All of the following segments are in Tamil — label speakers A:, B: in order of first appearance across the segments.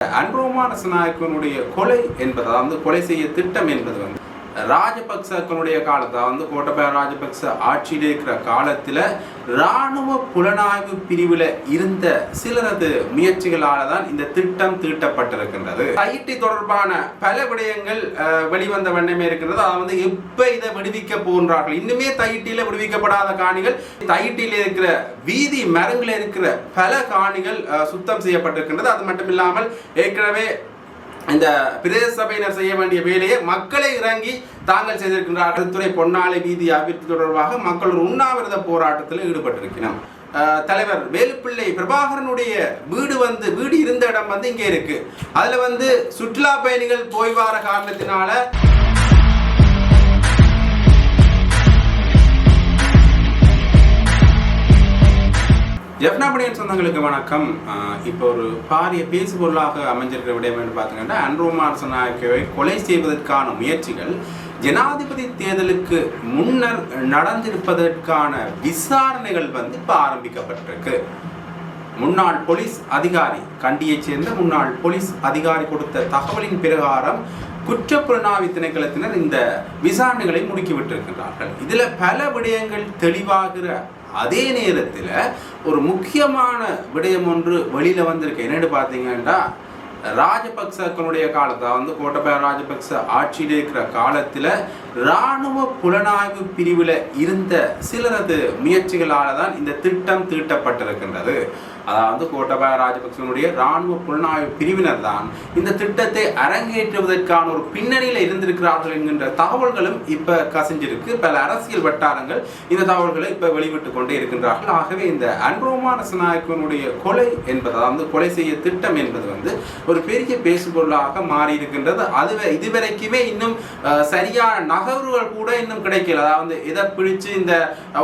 A: அன்ரோமா ரசநாயக்கனுடைய கொலை என்பது அதாவது கொலை செய்ய திட்டம் என்பது வந்து ராஜபக்சக்களுடைய காலத்தை? வந்து கோட்டபய ராஜபக்ச ஆட்சியில் இருக்கிற காலத்தில் இராணுவ புலனாய்வு பிரிவில் இருந்த சிலரது முயற்சிகளால் தான் இந்த திட்டம் தீட்டப்பட்டிருக்கின்றது ஐடி தொடர்பான பல விடயங்கள் வெளிவந்த வண்ணமே இருக்கின்றது. அதை வந்து எப்போ இதை விடுவிக்க போன்றார்கள் இன்னுமே தையிட்டியில விடுவிக்கப்படாத காணிகள் தையிட்டியில இருக்கிற வீதி மரங்களில் இருக்கிற பல காணிகள் சுத்தம் செய்யப்பட்டிருக்கின்றது. அது மட்டும் இல்லாமல் ஏற்கனவே இந்த பிரதேச சபையினர் செய்ய வேண்டிய வேலையை மக்களை இறங்கி தாங்கள் செய்திருக்கின்றார்கள். துறை பொன்னாலை வீதி அபிவிருத்தி தொடர்பாக மக்கள் ஒரு உண்ணாவிரத போராட்டத்தில் ஈடுபட்டிருக்கிறோம் அஹ், தலைவர் வேலுப்பிள்ளை பிரபாகரனுடைய வீடு வந்து வீடு இருந்த இடம் வந்து இங்கே இருக்கு. அதுல வந்து சுற்றுலா பயணிகள் போய் வார காரணத்தினால ஜெஃப்னாபடியன் சொந்தங்களுக்கு வணக்கம். இப்போ ஒரு பாரிய பேசு பொருளாக அமைஞ்சிருக்கிற விடயம் என்று பார்த்தீங்கன்னா அன்ரோமார் நாயக்கவை கொலை செய்வதற்கான முயற்சிகள் ஜனாதிபதி தேர்தலுக்கு முன்னர் நடந்திருப்பதற்கான விசாரணைகள் வந்து இப்போ ஆரம்பிக்கப்பட்டிருக்கு. முன்னாள் போலீஸ் அதிகாரி கண்டியைச் சேர்ந்த முன்னாள் போலீஸ் அதிகாரி கொடுத்த தகவலின் பிரகாரம் குற்றப்புலனாய்வு திணைக்களத்தினர் இந்த விசாரணைகளை முடுக்கிவிட்டிருக்கிறார்கள் இதில் பல விடயங்கள் தெளிவாகிற அதே நேரத்தில் ஒரு முக்கியமான விடயம் ஒன்று வெளியில் வந்திருக்கு. என்னென்னு பார்த்தீங்கன்னா ராஜபக்சக்களுடைய காலத்தை வந்து கோட்டபய ராஜபக்ச ஆட்சியில் இருக்கிற காலத்தில் இராணுவ புலனாய்வு பிரிவில் இருந்த சிலரது முயற்சிகளால் தான் இந்த திட்டம் தீட்டப்பட்டிருக்கின்றது. அதாவது கோட்டபாய ராஜபக்சனுடைய இராணுவ புலனாய்வு பிரிவினர் தான் இந்த திட்டத்தை அரங்கேற்றுவதற்கான ஒரு பின்னணியில் இருந்திருக்கிறார்கள் என்கின்ற தகவல்களும் இப்ப கசிஞ்சிருக்கு. பல அரசியல் வட்டாரங்கள் இந்த தகவல்களை இப்ப வெளிவிட்டு கொண்டே இருக்கின்றார்கள். ஆகவே இந்த அன்ரோமா ரசநாயக்கனுடைய கொலை என்பது அதாவது கொலை செய்ய திட்டம் என்பது வந்து ஒரு பெரிய பேசுபொருளாக மாறி இருக்கின்றது அதுவே இதுவரைக்குமே இன்னும் சரியான நகர்வுகள் கூட இன்னும் கிடைக்கல. அதாவது எதை பிடிச்சு இந்த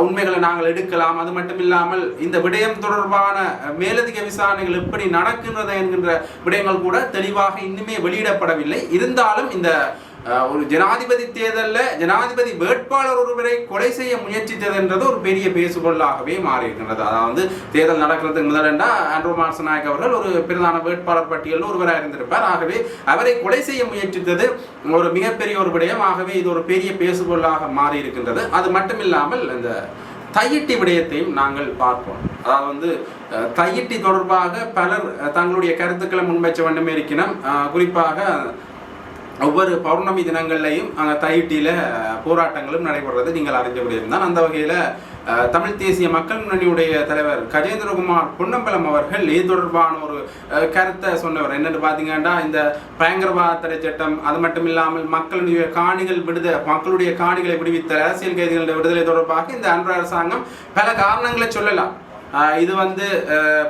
A: உண்மைகளை நாங்கள் எடுக்கலாம். அது மட்டும் இல்லாமல் இந்த விடயம் தொடர்பான மேலதிக விசாரணைகள் எப்படி நடக்கின்றது என்கின்ற விடயங்கள் கூட தெளிவாக இன்னுமே வெளியிடப்படவில்லை. இருந்தாலும் இந்த ஒரு ஜனாதிபதி தேர்தலில் ஜனாதிபதி வேட்பாளர் ஒருவரை கொலை செய்ய முயற்சித்தது ஒரு பெரிய பேசுபொருளாகவே மாறி இருக்கின்றது அதாவது தேர்தல் நடக்கிறதுக்கு முதலண்டா ஆண்ட்ரோ மார்சன் நாயக் அவர்கள் ஒரு பிரதான வேட்பாளர் பட்டியலில் ஒருவராக இருந்திருப்பார். ஆகவே அவரை கொலை செய்ய முயற்சித்தது ஒரு மிகப்பெரிய ஒரு விடயம் ஆகவே இது ஒரு பெரிய பேசுபொருளாக மாறி இருக்கின்றது அது மட்டும் இல்லாமல் இந்த தையிட்டி விடயத்தையும் நாங்கள் பார்ப்போம். அதாவது வந்து தையிட்டி தொடர்பாக பலர் தங்களுடைய கருத்துக்களை முன்வைச்ச வண்ணமே இருக்கணும் குறிப்பாக ஒவ்வொரு பௌர்ணமி தினங்கள்லையும் அங்கே தையிட்டியில் போராட்டங்களும் நடைபெறுறது நீங்கள் அறிஞ்ச முடியும் தான் அந்த வகையில் தமிழ் தேசிய மக்கள் முன்னணியுடைய தலைவர் கஜேந்திரகுமார் பொன்னம்பலம் அவர்கள் இது தொடர்பான ஒரு கருத்தை சொன்னவர். என்னென்று பார்த்தீங்கன்னா இந்த பயங்கரவாத தடை சட்டம் அது மட்டும் இல்லாமல் மக்களுடைய காணிகள் விடுத மக்களுடைய காணிகளை விடுவித்த அரசியல் கைதிகளுடைய விடுதலை தொடர்பாக இந்த அன்பு அரசாங்கம் பல காரணங்களை சொல்லலாம். இது வந்து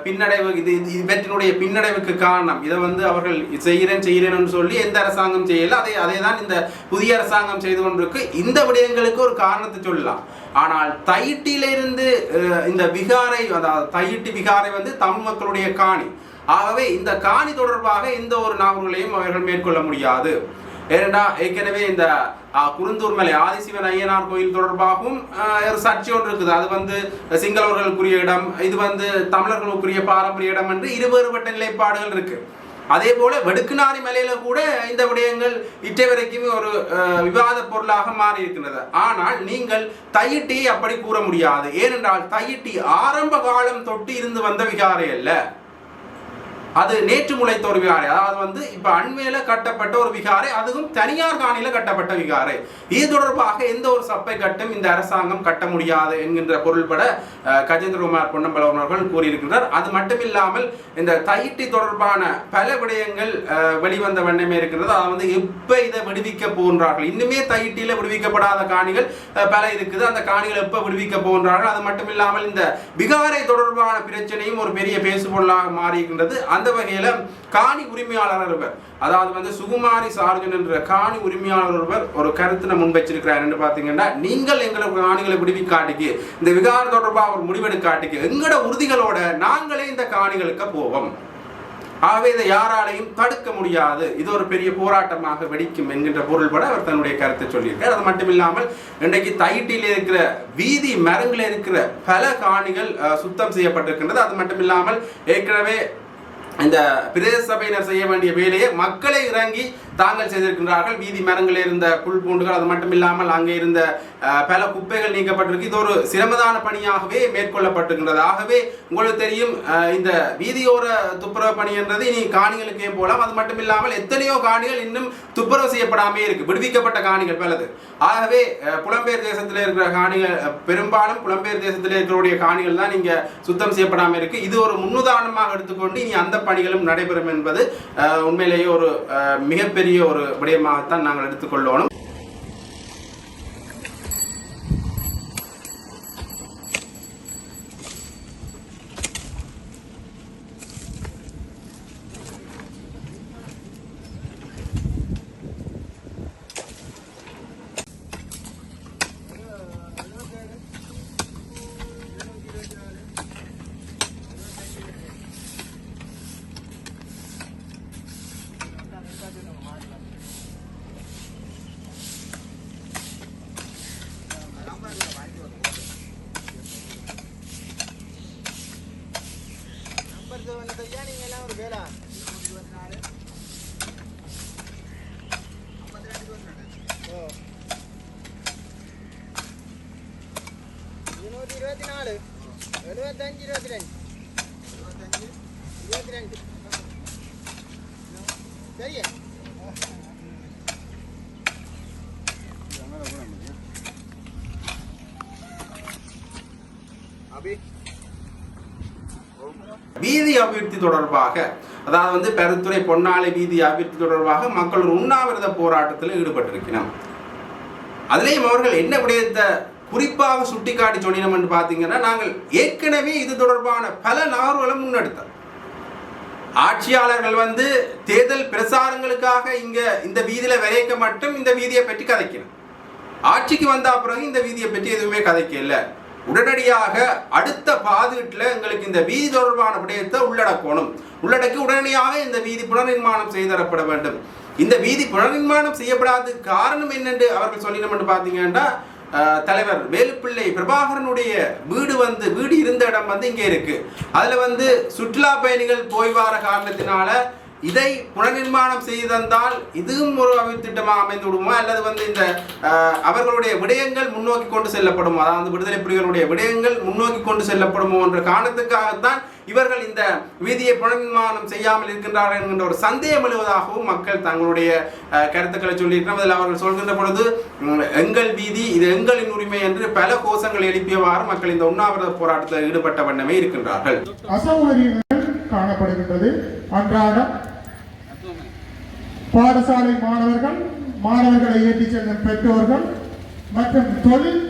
A: பின்னடைவு இது இவற்றினுடைய பின்னடைவுக்கு காரணம். இதை வந்து அவர்கள் செய்கிறேன் செய்கிறேன்னு சொல்லி எந்த அரசாங்கம் செய்யல. அதை அதை தான் இந்த புதிய அரசாங்கம் செய்து கொண்டிருக்கு. இந்த விடயங்களுக்கு ஒரு காரணத்தை சொல்லலாம். ஆனால் தையிட்டியிலிருந்து இந்த விகாரை அதாவது தையிட்டி விகாரை வந்து தமிழ் மக்களுடைய காணி. ஆகவே இந்த காணி தொடர்பாக எந்த ஒரு நாவல்களையும் அவர்கள் மேற்கொள்ள முடியாது. ஏனென்றா ஏற்கனவே இந்த குருந்தூர் மலை ஆதிசிவன் ஐயனார் கோயில் தொடர்பாகவும் ஒரு சர்ச்சை ஒன்று இருக்குது. அது வந்து சிங்களவர்களுக்குரிய இடம் இது வந்து தமிழர்களுக்குரிய பாரம்பரிய இடம் என்று இருவேறுபட்ட நிலைப்பாடுகள் இருக்கு. அதே போல வெடுக்குநாரி மலையில கூட இந்த விடயங்கள் இற்றை வரைக்குமே ஒரு விவாத பொருளாக மாறி இருக்கின்றது. ஆனால் நீங்கள் தையிட்டியை அப்படி கூற முடியாது. ஏனென்றால் தையிட்டி ஆரம்ப காலம் தொட்டு இருந்து வந்த விகாரை அல்ல. அது நேற்று முளைத்த ஒரு விகாரை. அதாவது வந்து இப்ப அண்மையில கட்டப்பட்ட ஒரு விகாரை அதுவும் தனியார் காணியில கட்டப்பட்ட விகாரை. இது தொடர்பாக எந்த ஒரு சப்பை கட்டும் இந்த அரசாங்கம் கட்ட முடியாது என்கின்ற பொருள்பட கஜேந்திரகுமார் பொன்னம்பலம் அவர்கள் கூறியிருக்கின்றார். அது மட்டும் இல்லாமல் இந்த தயிட்டி தொடர்பான பல விடயங்கள் வெளிவந்த வண்ணமே இருக்கிறது. அதை வந்து எப்ப இதை விடுவிக்க போன்றார்கள் இன்னுமே தயிட்டியில் விடுவிக்கப்படாத காணிகள் பல இருக்குது. அந்த காணிகள் எப்ப விடுவிக்க போன்றார்கள் அது மட்டும் இல்லாமல் இந்த விகாரை தொடர்பான பிரச்சனையும் ஒரு பெரிய பேசுபொருளாக மாறி இருக்கின்றது அந்த வகையில காணி உரிமையாளர் ஒருவர் அதாவது வந்து சுகுமாரி சார்ஜன் என்ற காணி உரிமையாளர் ஒருவர் ஒரு கருத்தினை முன்வச்சிருக்கிறார். என்று பார்த்தீங்கன்னா நீங்கள் எங்களை காணிகளை விடுவிக்காட்டிக்கு இந்த விகாரம் தொடர்பாக ஒரு முடிவெடுக்காட்டிக்கு எங்களோட உறுதிகளோட நாங்களே இந்த காணிகளுக்கு போவோம். ஆகவே இதை யாராலையும் தடுக்க முடியாது. இது ஒரு பெரிய போராட்டமாக வெடிக்கும் என்கின்ற பொருள்பட அவர் தன்னுடைய கருத்தை சொல்லியிருக்கார். அது மட்டும் இல்லாமல் இன்றைக்கு தைட்டில் இருக்கிற வீதி மரங்களில் இருக்கிற பல காணிகள் அஹ், சுத்தம் செய்யப்பட்டிருக்கின்றது. அது மட்டும் இல்லாமல் ஏற்கனவே இந்த பிரதேச சபையினர் செய்ய வேண்டிய வேலையை மக்களை இறங்கி தாங்கள் செய்திருக்கின்றார்கள். வீதி மரங்களில் இருந்த புல் பூண்டுகள் அது மட்டும் இல்லாமல் அங்கே இருந்த பல குப்பைகள் நீக்கப்பட்டிருக்கு. இது ஒரு சிரமதான பணியாகவே மேற்கொள்ளப்பட்டிருக்கின்றது. ஆகவே உங்களுக்கு தெரியும் இந்த வீதியோர துப்புரவு பணி என்றது இனி காணிகளுக்கே போகலாம் அது மட்டும் இல்லாமல் எத்தனையோ காணிகள் இன்னும் துப்புரவு செய்யப்படாமே இருக்கு. விடுவிக்கப்பட்ட காணிகள் பலது. ஆகவே புலம்பெயர் தேசத்தில் இருக்கிற காணிகள் பெரும்பாலும் புலம்பெயர் தேசத்தில் இருக்கிற காணிகள் தான் இங்க சுத்தம் செய்யப்படாமல் இருக்கு. இது ஒரு முன்னுதாரணமாக எடுத்துக்கொண்டு இனி அந்த பணிகளும் நடைபெறும் என்பது உண்மையிலேயே ஒரு மிகப்பெரிய மிகப்பெரிய ஒரு விடயமாகத்தான் நாங்கள் எடுத்துக்கொள்ளணும்
B: இருபத்தி ரெண்டு சரியா
A: வீதி அபிவிருத்தி தொடர்பாக அதாவது வந்து பெருத்துறை பொன்னாலை வீதி அபிவிருத்தி தொடர்பாக மக்கள் உண்ணாவிரத போராட்டத்தில் ஈடுபட்டிருக்கிறோம். அதுலேயும் அவர்கள் என்ன விடயத்தை குறிப்பாக சுட்டிக்காட்டி சொன்னினோம்னு பார்த்தீங்கன்னா நாங்கள் ஏற்கனவே இது தொடர்பான பல நகர்வுகளை முன்னெடுத்தோம். ஆட்சியாளர்கள் வந்து தேர்தல் பிரசாரங்களுக்காக இங்க இந்த வீதியில விளைக்க மட்டும் இந்த வீதியை பற்றி கதைக்கணும். ஆட்சிக்கு வந்த பிறகு இந்த வீதியை பற்றி எதுவுமே கதைக்கல. உடனடியாக அடுத்த பாதுகாட்டில் எங்களுக்கு இந்த வீதி தொடர்பான விடயத்தை உள்ளடக்கணும். உள்ளடக்கி உடனடியாக இந்த வீதி புனர்நிர்மாணம் செய்து தரப்பட வேண்டும். இந்த வீதி புனர்நிர்மாணம் செய்யப்படாத காரணம் என்னென்று அவர்கள் சொல்லினோம்னு பார்த்தீங்கன்னா தலைவர் வேலுப்பிள்ளை பிரபாகரனுடைய வீடு வந்து வீடு இருந்த இடம் வந்து இங்கே இருக்கு. அதுல வந்து சுற்றுலா பயணிகள் போய் வர காரணத்தினால இதை புனர்நிர்மாணம் செய்து தந்தால் இதுவும் ஒரு அமைத்திட்டமாக அமைந்து விடுமா? அல்லது வந்து இந்த அவர்களுடைய விடயங்கள் முன்னோக்கி கொண்டு செல்லப்படுமோ? அதாவது விடுதலை புலிகளுடைய விடயங்கள் முன்னோக்கி கொண்டு செல்லப்படுமோ என்ற காரணத்துக்காகத்தான் இவர்கள் இந்த வீதியை புனர்நிர்மாணம் செய்யாமல் இருக்கின்றார்கள் என்கின்ற ஒரு சந்தேகம் எழுவதாகவும் மக்கள் தங்களுடைய கருத்துக்களை சொல்லியிருக்கிறோம் அதில் அவர்கள் சொல்கின்ற பொழுது எங்கள் வீதி இது எங்களின் உரிமை என்று பல கோஷங்கள் எழுப்பியவாறு மக்கள் இந்த உண்ணாவிரத போராட்டத்தில் ஈடுபட்ட வண்ணமே இருக்கின்றார்கள்.
C: காணப்படுகின்றது. அன்றாடம் பாடசாலை மாணவர்கள் மாணவர்களை ஏற்றிச் செல்லும் பெற்றோர்கள் மற்றும் தொழில்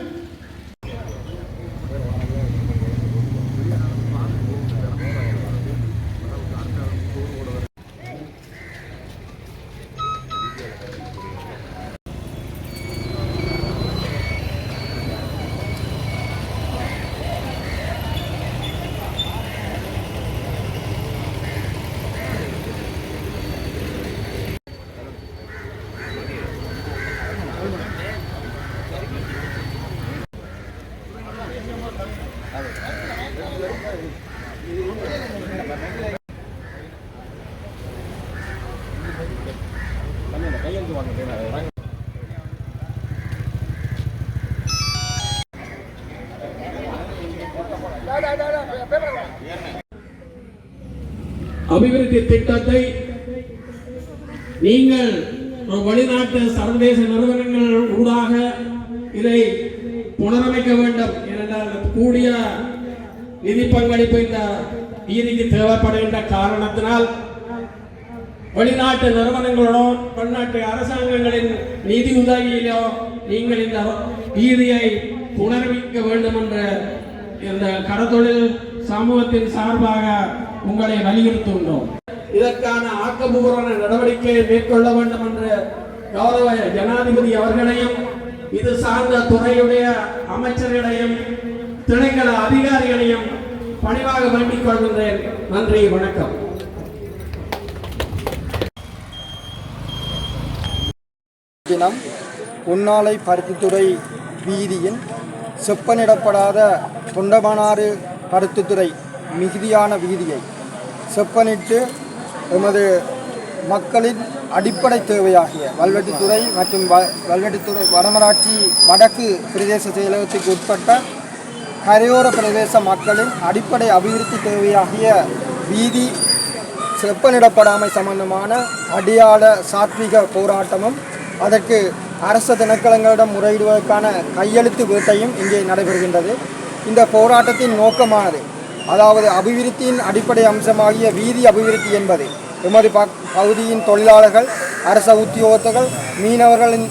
D: அபிவிருத்தி திட்டத்தை நீங்கள் வெளிநாட்டு சர்வதேச நிறுவனங்கள் ஊடாக இதை புனரமைக்க வேண்டும் ஏனென்றால் கூடிய நிதி பங்களிப்பு இந்த நீதிக்கு தேவைப்படுகின்ற காரணத்தினால் வெளிநாட்டு நிறுவனங்களோட வெளிநாட்டு அரசாங்கங்களின் நிதி உதவியிலோ நீங்கள் இந்த நீதியை புனரமைக்க வேண்டும் என்ற இந்த கடத்தொழில் சமூகத்தின் சார்பாக உங்களை வலியுறுத்துகின்றோம். இதற்கான ஆக்கப்பூர்வமான நடவடிக்கையை மேற்கொள்ள வேண்டும் என்று கௌரவ ஜனாதிபதி அவர்களையும் இது சார்ந்த துறையுடைய அமைச்சர்களையும் திணைக்கள அதிகாரிகளையும் பணிவாக வேண்டிக் கொள்கின்றேன். நன்றி வணக்கம்.
B: தினம் உன்னாலை பருத்தித்துறை வீதியின் செப்பனிடப்படாத தொண்டமனாறு பருத்தித்துறை மிகுதியான வீதியை செப்பனிட்டு எமது மக்களின் அடிப்படை தேவையாகிய வல்வெட்டித்துறை மற்றும் வ- வல்வெட்டித்துறை வடமராட்சி வடக்கு பிரதேச செயலகத்துக்கு உட்பட்ட கரையோர பிரதேச மக்களின் அடிப்படை அபிவிருத்தி தேவையாகிய வீதி செப்பனிடப்படாமை சம்பந்தமான அடியாள சாத்விக போராட்டமும் அதற்கு அரச திணைக்களங்களிடம் முறையிடுவதற்கான கையெழுத்து வேட்டையும் இங்கே நடைபெறுகின்றது. இந்த போராட்டத்தின் நோக்கமானது அதாவது அபிவிருத்தியின் அடிப்படை அம்சமாகிய வீதி அபிவிருத்தி என்பது. எமது பகுதியின் தொழிலாளர்கள் அரச உத்தியோகத்தர்கள் மீனவர்களின்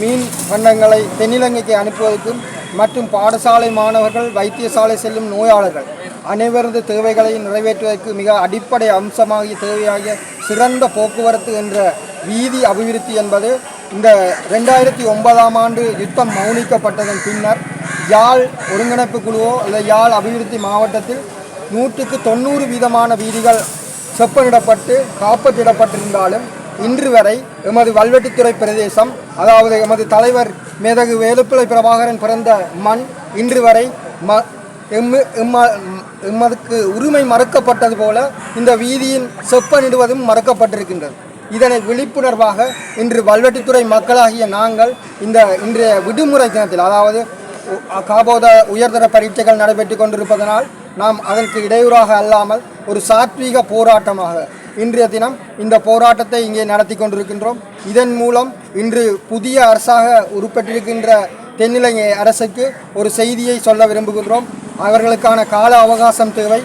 B: மீன் பண்டங்களை தென்னிலங்கைக்கு அனுப்புவதற்கும் மற்றும் பாடசாலை மாணவர்கள் வைத்தியசாலை செல்லும் நோயாளர்கள் அனைவரது தேவைகளை நிறைவேற்றுவதற்கு மிக அடிப்படை அம்சமாகிய தேவையாகிய சிறந்த போக்குவரத்து என்ற வீதி அபிவிருத்தி என்பது இந்த ரெண்டாயிரத்தி ஒன்பதாம் ஆண்டு யுத்தம் மௌனிக்கப்பட்டதன் பின்னர் யாழ் ஒருங்கிணைப்பு குழுவோ அல்லது யாழ் அபிவிருத்தி மாவட்டத்தில் நூற்றுக்கு தொண்ணூறு வீதமான வீதிகள் செப்பனிடப்பட்டு காப்பத்திடப்பட்டிருந்தாலும் இன்று வரை எமது வல்வெட்டித்துறை பிரதேசம் அதாவது எமது தலைவர் மேதகு வேலுப்பிள்ளை பிரபாகரன் பிறந்த மண் இன்று வரை ம எம்மு எம்ம எம்மதுக்கு உரிமை மறுக்கப்பட்டது போல இந்த வீதியின் செப்பனிடுவதும் மறுக்கப்பட்டிருக்கின்றது. இதனை விழிப்புணர்வாக இன்று வல்வெட்டித்துறை மக்களாகிய நாங்கள் இந்த இன்றைய விடுமுறை தினத்தில் அதாவது காபோத உயர்தர பரீட்சைகள் நடைபெற்று கொண்டிருப்பதனால் நாம் அதற்கு இடையூறாக அல்லாமல் ஒரு சாத்வீக போராட்டமாக இன்றைய தினம் இந்த போராட்டத்தை இங்கே நடத்தி கொண்டிருக்கின்றோம். இதன் மூலம் இன்று புதிய அரசாக உருப்பெற்றிருக்கின்ற தென்னிலங்கை அரசுக்கு ஒரு செய்தியை சொல்ல விரும்புகின்றோம். அவர்களுக்கான கால அவகாசம் தேவை.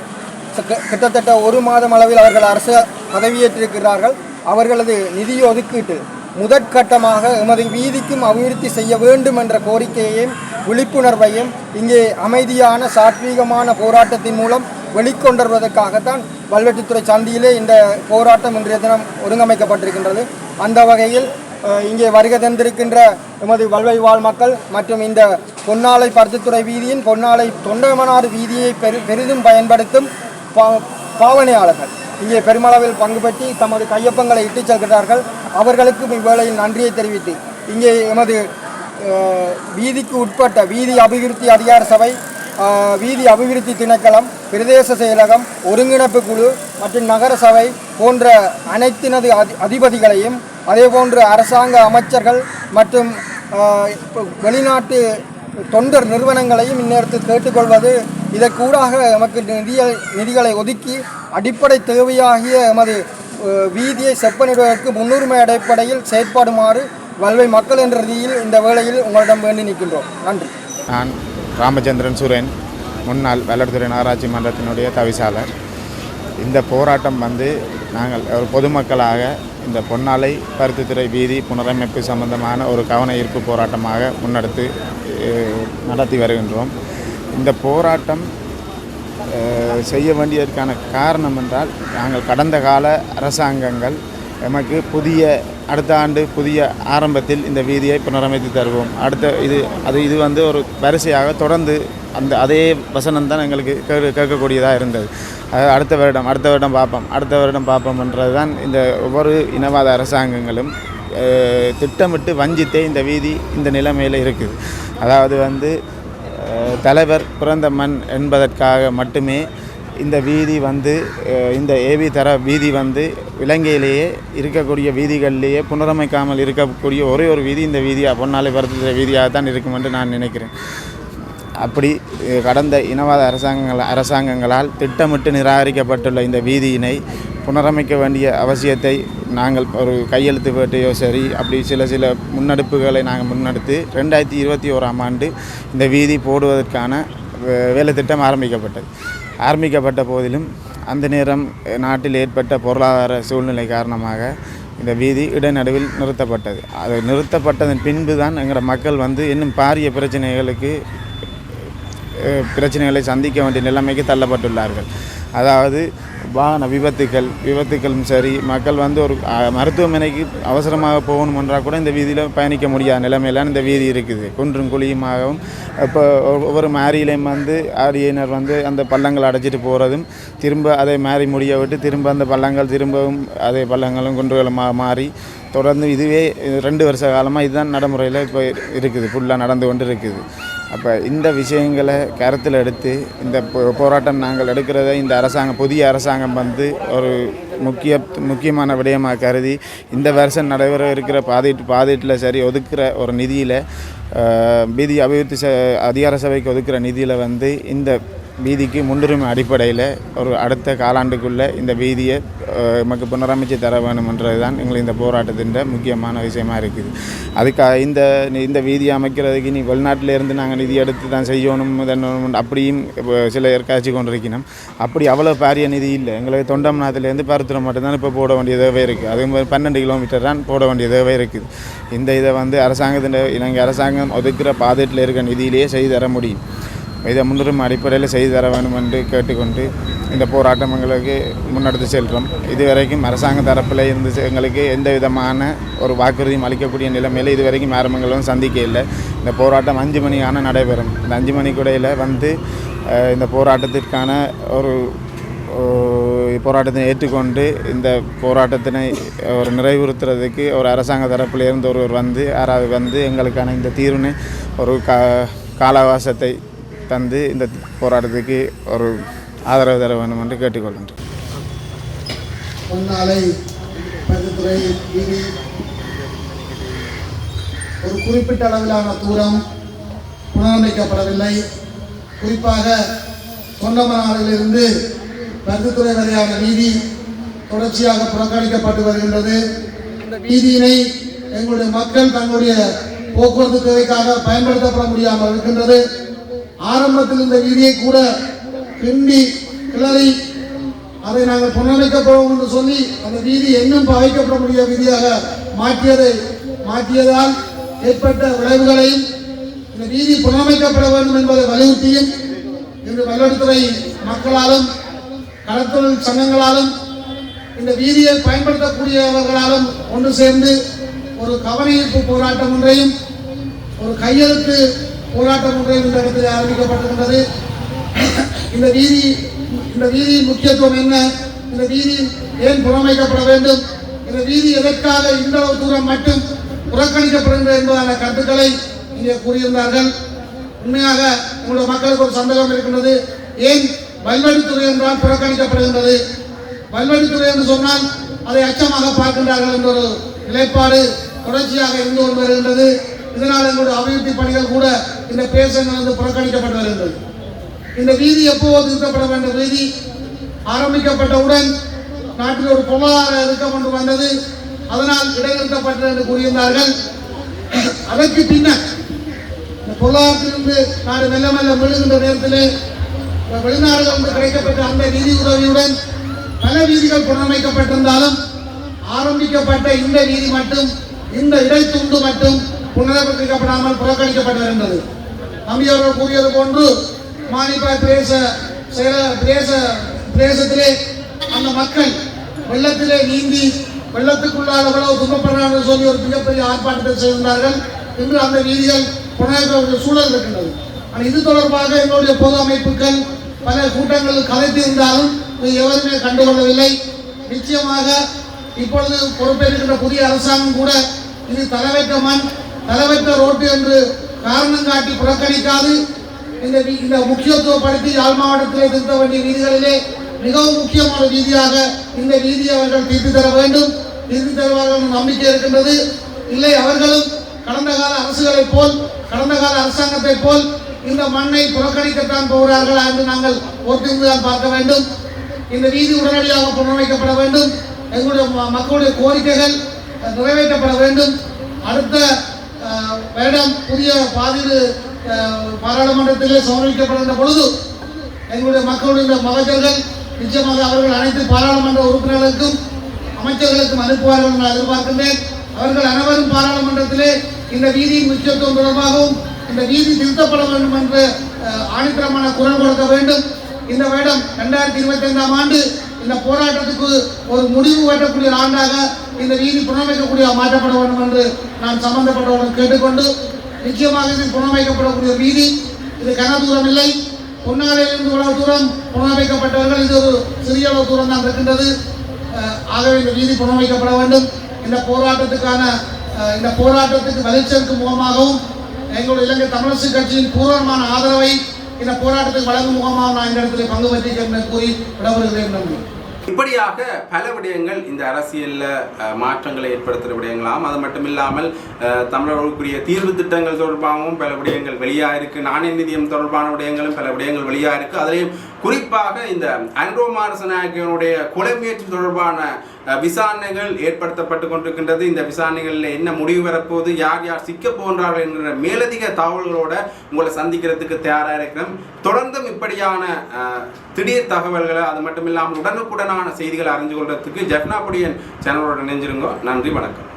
B: கிட்ட- கிட்டத்தட்ட ஒரு மாதம் அளவில் அவர்கள் அரசு பதவியேற்றிருக்கிறார்கள். அவர்களது நிதி ஒதுக்கீட்டு முதற்கட்டமாக எமது வீதிக்கும் அபிவிருத்தி செய்ய வேண்டும் என்ற கோரிக்கையையும் விழிப்புணர்வையும் இங்கே அமைதியான சாத்வீகமான போராட்டத்தின் மூலம் வெளிக்கொண்டருவதற்காகத்தான் வல்வெட்டித்துறை சந்தியிலே இந்த போராட்டம் இன்றைய தினம் ஒருங்கமைக்கப்பட்டிருக்கின்றது அந்த வகையில் இங்கே வருகை தந்திருக்கின்ற எமது வல்வை வாழ் மக்கள் மற்றும் இந்த பொன்னாலை பருத்தித்துறை வீதியின் பொன்னாலை தொண்டமனாறு வீதியை பெரு பெரிதும் பயன்படுத்தும் பா பாவனையாளர்கள். இங்கே பெருமளவில் பங்கு பெற்றி தமது கையொப்பங்களை இட்டுச் செல்கிறார்கள் அவர்களுக்கும் இவ்வேளையில் நன்றியை தெரிவித்து இங்கே எமது வீதிக்கு உட்பட்ட வீதி அபிவிருத்தி அதிகார சபை வீதி அபிவிருத்தி திணைக்களம் பிரதேச செயலகம் ஒருங்கிணைப்பு குழு மற்றும் நகர சபை போன்ற அனைத்தினது அதி அதிபதிகளையும் அதே போன்று அரசாங்க அமைச்சர்கள் மற்றும் வெளிநாட்டு தொண்டர் நிறுவனங்களையும் இந்நேரத்தில் கேட்டுக்கொள்வது இதற்கூடாக எமக்கு நிதிய நிதிகளை ஒதுக்கி அடிப்படை தேவையாகிய எமது வீதியை செப்பனிடுவதற்கு முன்னுரிமை அடிப்படையில் செயற்படுமாறு வல்வை மக்கள் என்ற ரீதியில் இந்த வேளையில் உங்களிடம் வேண்டி நிற்கின்றோம். நன்றி.
E: நான் ராமச்சந்திரன் சுரேன் முன்னாள் வல்லத்துறை நகராட்சி மன்றத்தினுடைய தவிசாளர். இந்த போராட்டம் வந்து நாங்கள் ஒரு பொதுமக்களாக இந்த பொன்னாலை பருத்தித்துறை வீதி புனரமைப்பு சம்பந்தமான ஒரு கவன ஈர்ப்பு போராட்டமாக முன்னெடுத்து நடத்தி வருகின்றோம். இந்த போராட்டம் செய்ய வேண்டியதற்கான காரணம் என்றால் நாங்கள் கடந்த கால அரசாங்கங்கள் எமக்கு புதிய அடுத்த ஆண்டு புதிய ஆரம்பத்தில் இந்த வீதியை புனரமைத்து தருவோம். அடுத்த இது அது இது வந்து ஒரு வரிசையாக தொடர்ந்து அந்த அதே வசனம் தான் எங்களுக்கு கேட்க கேட்கக்கூடியதாக இருந்தது. அதாவது அடுத்த வருடம் அடுத்த வருடம் பார்ப்போம் அடுத்த வருடம் பார்ப்போம்ன்றது தான் இந்த ஒவ்வொரு இனவாத அரசாங்கங்களும் திட்டமிட்டு வஞ்சித்தே இந்த வீதி இந்த நிலைமையில் இருக்குது. அதாவது வந்து தலைவர் பிறந்த மண் என்பதற்காக மட்டுமே இந்த வீதி வந்து இந்த ஏவி தர வீதி வந்து இலங்கையிலேயே இருக்கக்கூடிய வீதிகள்லேயே புனரமைக்காமல் இருக்கக்கூடிய ஒரே ஒரு வீதி இந்த வீதியாக பொன்னாலை பருத்துகிற வீதியாக தான் இருக்கும் என்று நான் நினைக்கிறேன். அப்படி கடந்த இனவாத அரசாங்கங்கள் அரசாங்கங்களால் திட்டமிட்டு நிராகரிக்கப்பட்டுள்ள இந்த வீதியினை புனரமைக்க வேண்டிய அவசியத்தை நாங்கள் ஒரு கையெழுத்து வேட்டையோ சரி அப்படி சில சில முன்னெடுப்புகளை நாங்கள் முன்னெடுத்து ரெண்டாயிரத்தி இருபத்தி ஓராம் ஆண்டு இந்த வீதி போடுவதற்கான வே- வேலை திட்டம் ஆரம்பிக்கப்பட்டது. ஆரம்பிக்கப்பட்ட போதிலும் அந்த நேரம் நாட்டில் ஏற்பட்ட பொருளாதார சூழ்நிலை காரணமாக இந்த வீதி இடைநடுவில் நிறுத்தப்பட்டது. அது நிறுத்தப்பட்டதன் பின்பு தான் எங்களோட மக்கள் வந்து இன்னும் பாரிய பிரச்சனைகளுக்கு பிரச்சனைகளை சந்திக்க வேண்டிய நிலைமைக்கு தள்ளப்பட்டுள்ளார்கள். அதாவது வாகன விபத்துக்கள் விபத்துக்களும் சரி மக்கள் வந்து ஒரு மருத்துவமனைக்கு அவசரமாக போகணும் என்றால் கூட இந்த வீதியில் பயணிக்க முடியாத நிலைமையிலான இந்த வீதி இருக்குது. குன்றும் குழியுமாகவும் இப்போ ஒவ்வொரு மாரியிலையும் வந்து ஆரியனர் வந்து அந்த பள்ளங்கள் அடைச்சிட்டு போகிறதும் திரும்ப அதை மாறி முடிய விட்டு திரும்ப அந்த பள்ளங்கள் திரும்பவும் அதே பள்ளங்களும் குன்றுகளுமாக மாறி தொடர்ந்து இதுவே ரெண்டு வருஷ காலமாக இதுதான் நடைமுறையில் இப்போ இருக்குது ஃபுல்லாக நடந்து கொண்டு இருக்குது அப்போ இந்த விஷயங்களை கருத்தில் எடுத்து இந்த போ- போராட்டம் நாங்கள் எடுக்கிறத இந்த அரசாங்கம் புதிய அரசாங்கம் வந்து ஒரு முக்கிய முக்கியமான விடயமாக கருதி இந்த வருஷம் நடைபெற இருக்கிற பாதிட்டு பாதிட்டில் சரி ஒதுக்குற ஒரு நிதியில் பீதி அபிவிருத்தி ச அதிகார சபைக்கு ஒதுக்கிற நிதியில் வந்து இந்த வீதிக்கு முன்னுரிமை அடிப்படையில் ஒரு அடுத்த காலாண்டுக்குள்ளே இந்த வீதியை நமக்கு புனரமைச்சு தர வேணுமன்றது தான் எங்களுக்கு இந்த போராட்டத்தின் முக்கியமான விஷயமா இருக்குது. அதுக்காக இந்த இந்த வீதியை அமைக்கிறதுக்கு நீ வெளிநாட்டிலேருந்து நாங்கள் நிதி எடுத்து தான் செய்யணும் இதணும் அப்படியும் இப்போ சில ஏற்காட்சி கொண்டிருக்கணும் அப்படி அவ்வளோ பாரிய நிதி இல்லை. எங்களுக்கு தொண்டம்நாட்டிலேருந்து பருத்திரம் மட்டும்தான் இப்போ போட வேண்டியதாகவே இருக்குது அது மாதிரி பன்னெண்டு கிலோமீட்டர் தான் போட வேண்டியதாகவே இருக்குது. இந்த இதை வந்து அரசாங்கத்தின் இலங்கை அரசாங்கம் ஒதுக்கிற பாதத்தில் இருக்க நிதியிலேயே செய்து தர முடியும். இதை முன்னுரிமை அடிப்படையில் செய்து தர வேண்டும் என்று கேட்டுக்கொண்டு இந்த போராட்டம் எங்களுக்கு முன்னெடுத்து செல்கிறோம் இதுவரைக்கும் அரசாங்க தரப்பில் இருந்து எங்களுக்கு எந்த விதமான ஒரு வாக்குறுதியும் அளிக்கக்கூடிய நிலைமையில் இதுவரைக்கும் யாரும் எங்களும் சந்திக்க இல்லை. இந்த போராட்டம் அஞ்சு மணிக்கான நடைபெறும். இந்த அஞ்சு மணிக்குடையில் வந்து இந்த போராட்டத்திற்கான ஒரு போராட்டத்தை ஏற்றுக்கொண்டு இந்த போராட்டத்தினை ஒரு நிறைவுறுத்துறதுக்கு ஒரு அரசாங்க தரப்பில் இருந்து ஒருவர் வந்து யாராவது வந்து எங்களுக்கான இந்த தீர்வினை ஒரு கா கால அவகாசத்தை தந்து இந்த போராட்டத்துக்கு ஒரு ஆதரவு தர வேண்டும் என்று கேட்டுக்கொள்கின்றேன்
C: ஒரு குறிப்பிட்ட அளவிலான தூரம் புனரமைக்கப்படவில்லை. குறிப்பாக தொண்டமனாலிலிருந்து பருத்தித்துறை வரையான வீதி தொடர்ச்சியாக புறக்கணிக்கப்பட்டு வருகின்றது. இந்த வீதியினை எங்களுடைய மக்கள் தங்களுடைய போக்குவரத்து தேவைக்காக பயன்படுத்தப்பட முடியாமல் இருக்கின்றது. ஆரம்பத்தில் இந்த வீதியை கூட கிண்டி கிளறி அதை நாங்கள் புனரமைக்க போவோம் என்று சொல்லி அந்த வீதி இன்னும் பாவிக்கப்பட முடிய வீதியாக மாற்றியதை மாற்றியதால் ஏற்பட்ட விளைவுகளையும் இந்த வீதி புனரமைக்கப்பட வேண்டும் என்பதை வலியுறுத்தியும் இன்று வல்லத்துறை மக்களாலும் கடத்தொழில் சங்கங்களாலும் இந்த வீதியை பயன்படுத்தக்கூடியவர்களாலும் ஒன்று சேர்ந்து ஒரு கவனஈர்ப்பு போராட்டம் ஒன்றையும் ஒரு கையெழுத்து போராட்டம் ஒன்றையும் இந்த இடத்தில் ஆரம்பிக்கப்பட்டிருந்தது இந்த வீதி இந்த வீதியின் முக்கியத்துவம் என்ன? இந்த வீதி ஏன் புறமைக்கப்பட வேண்டும்? இந்த வீதி எதற்காக இந்த தூரம் மட்டும் புறக்கணிக்கப்படுகிறது என்பதான கருத்துக்களை இங்கே கூறியிருந்தார்கள். உண்மையாக உங்களுடைய மக்களுக்கு ஒரு சந்தேகம் இருக்கின்றது. ஏன் வல்வழித்துறை என்றால் புறக்கணிக்கப்படுகின்றது? வல்வழித்துறை என்று சொன்னால் அதை அச்சமாக பார்க்கின்றார்கள் என்ற ஒரு நிலைப்பாடு தொடர்ச்சியாக இருந்து கொண்டு வருகின்றது. இதனால் எங்களுடைய அபிவிருத்தி பணிகள் கூட இந்த பேசங்களிலிருந்து புறக்கணிக்கப்பட்டு வருகிறது. இந்த வீதி எப்போது திருத்தப்பட வேண்டிய வீதி ஆரம்பிக்கப்பட்டவுடன் நாட்டில் ஒரு பொருளாதார இறுக்கம் ஒன்று வந்தது. அதனால் இடைநிறுத்தப்பட்டது என்று கூறியிருந்தார்கள். அதற்கு பின்னர் இந்த பொருளாதாரத்திலிருந்து நாடு மெல்ல மெல்ல விழுகின்ற நேரத்திலே இந்த வெளிநாடுகளிலிருந்து கிடைக்கப்பட்ட அந்த நிதி உதவியுடன் பல வீதிகள் புனரமைக்கப்பட்டிருந்தாலும் ஆரம்பிக்கப்பட்ட இந்த வீதி மட்டும் இந்த இடைத்துண்டு மட்டும் புனரமைக்கப்படாமல் புறக்கணிக்கப்பட்டு வருகின்றது நம்பி அவர்கள் கூறியது போன்று மானிப்பாய் பிரேச செயல பிரதேச பிரதேசத்திலே அந்த மக்கள் வெள்ளத்திலே நீந்தி வெள்ளத்துக்குள்ளால் எவ்வளவு துன்பப்படுறாங்க சொல்லி ஒரு மிகப்பெரிய ஆர்ப்பாட்டத்தை செய்திருந்தார்கள். இன்று அந்த வீதிகள் புனரமைக்க சூழல் இருக்கின்றது. ஆனால் இது தொடர்பாக எங்களுடைய பொது அமைப்புகள் பல கூட்டங்களில் கலைத்திருந்தாலும் இது எவருமே கண்டுகொள்ளவில்லை. நிச்சயமாக இப்பொழுது பொறுப்பேற்கின்ற புதிய அரசாங்கம் கூட இது தலைவைக்க மண். தலைவற்ற ரோட்டு என்று காரணம் காட்டி புறக்கணிக்காது. இந்த இந்த முக்கியத்துவப்படுத்தி யாழ் மாவட்டத்தில் திருத்த வேண்டிய வீதிகளிலே மிகவும் முக்கியமான வீதியாக இந்த வீதியை அவர்கள் தீர்த்து தர வேண்டும். தீர்த்து தருவார்கள் நம்பிக்கை இருக்கின்றது. இல்லை அவர்களும் கடந்த கால அரசுகளைப் போல் கடந்த கால அரசாங்கத்தைப் போல் இந்த மண்ணை புறக்கணிக்கத்தான் போகிறார்களா என்று நாங்கள் ஒத்திருந்துதான் பார்க்க வேண்டும். இந்த வீதி உடனடியாக புனரமைக்கப்பட வேண்டும். எங்களுடைய ம- மக்களுடைய கோரிக்கைகள் நிறைவேற்றப்பட வேண்டும். அடுத்த அஹ், புதிய பாதிரு பாராளுமன்றத்திலே சமர்ப்பிக்கப்படுகின்ற பொழுது எங்களுடைய மக்களுடைய மகஜர்கள் நிச்சயமாக அவர்கள் அனைத்து பாராளுமன்ற உறுப்பினர்களுக்கும் அமைச்சர்களுக்கும் அனுப்புவார்கள் என்று நான் எதிர்பார்க்கின்றேன். அவர்கள் அனைவரும் பாராளுமன்றத்திலே இந்த வீதியின் முக்கியத்துவம் தொடர்பாகவும் இந்த வீதி திருத்தப்பட வேண்டும் என்று ஆணித்தரமான குரல் கொடுக்க வேண்டும். இந்த வருடம் ரெண்டாயிரத்தி இருபத்தி ஐந்தாம் ஆண்டு இந்த போராட்டத்துக்கு ஒரு முடிவு கட்டக்கூடிய ஆண்டாக இந்த வீதி புனரமைக்கக்கூடிய மாற்றப்பட வேண்டும் என்று நான் சம்பந்தப்பட்டவர்கள் கேட்டுக்கொண்டு நிச்சயமாக இது புனரமைக்கப்படக்கூடிய வீதி இது கன தூரம் இல்லை. பொன்னாலையிலிருந்து இவ்வளவு தூரம் புனரமைக்கப்பட்டவர்கள் இது ஒரு சிறிய அளவு தூரம் தான் இருக்கின்றது. ஆகவே இந்த வீதி புனரமைக்கப்பட வேண்டும். இந்த போராட்டத்துக்கான இந்த போராட்டத்துக்கு வலிச்சேர்க்கும் முகமாகவும் எங்களுடைய இலங்கை தமிழரசு கட்சியின் பூர்வமான ஆதரவை இந்த போராட்டத்துக்கு வழங்கும் முகமாக நான் இந்த இடத்துல பங்கு பெற்றிருக்கிறேன் கூறி விடப்படுகிறேன் நன்றி.
A: இப்படியாக பல விடயங்கள் இந்த அரசியல்ல மாற்றங்களை ஏற்படுத்துகிற விடயங்களாம். அது மட்டும் இல்லாமல் தமிழர்களுக்குரிய தீர்வு திட்டங்கள் தொடர்பாகவும் பல விடயங்கள் வெளியாக இருக்கு நாணய நிதியம் தொடர்பான விடயங்களும் பல விடயங்கள் வெளியாக இருக்கு அதிலையும் குறிப்பாக இந்த ஆண்ட்ரோ மாரசநாயகனுடைய கொலை முயற்சி தொடர்பான விசாரணைகள் ஏற்படுத்தப்பட்டு கொண்டிருக்கின்றது. இந்த விசாரணைகளில் என்ன முடிவு வரப்போகுது யார் யார் சிக்க போன்றார்கள் என்கிற மேலதிக தகவல்களோட உங்களை சந்திக்கிறதுக்கு தயாராக இருக்கிறோம் தொடர்ந்தும் இப்படியான திடீர் தகவல்களை அது மட்டும் இல்லாமல் உடனுக்குடனான செய்திகளை அறிஞ்சு கொள்றதுக்கு ஜெஃப்னா புடியன் சேனலோட இணைஞ்சிருங்க. நன்றி வணக்கம்.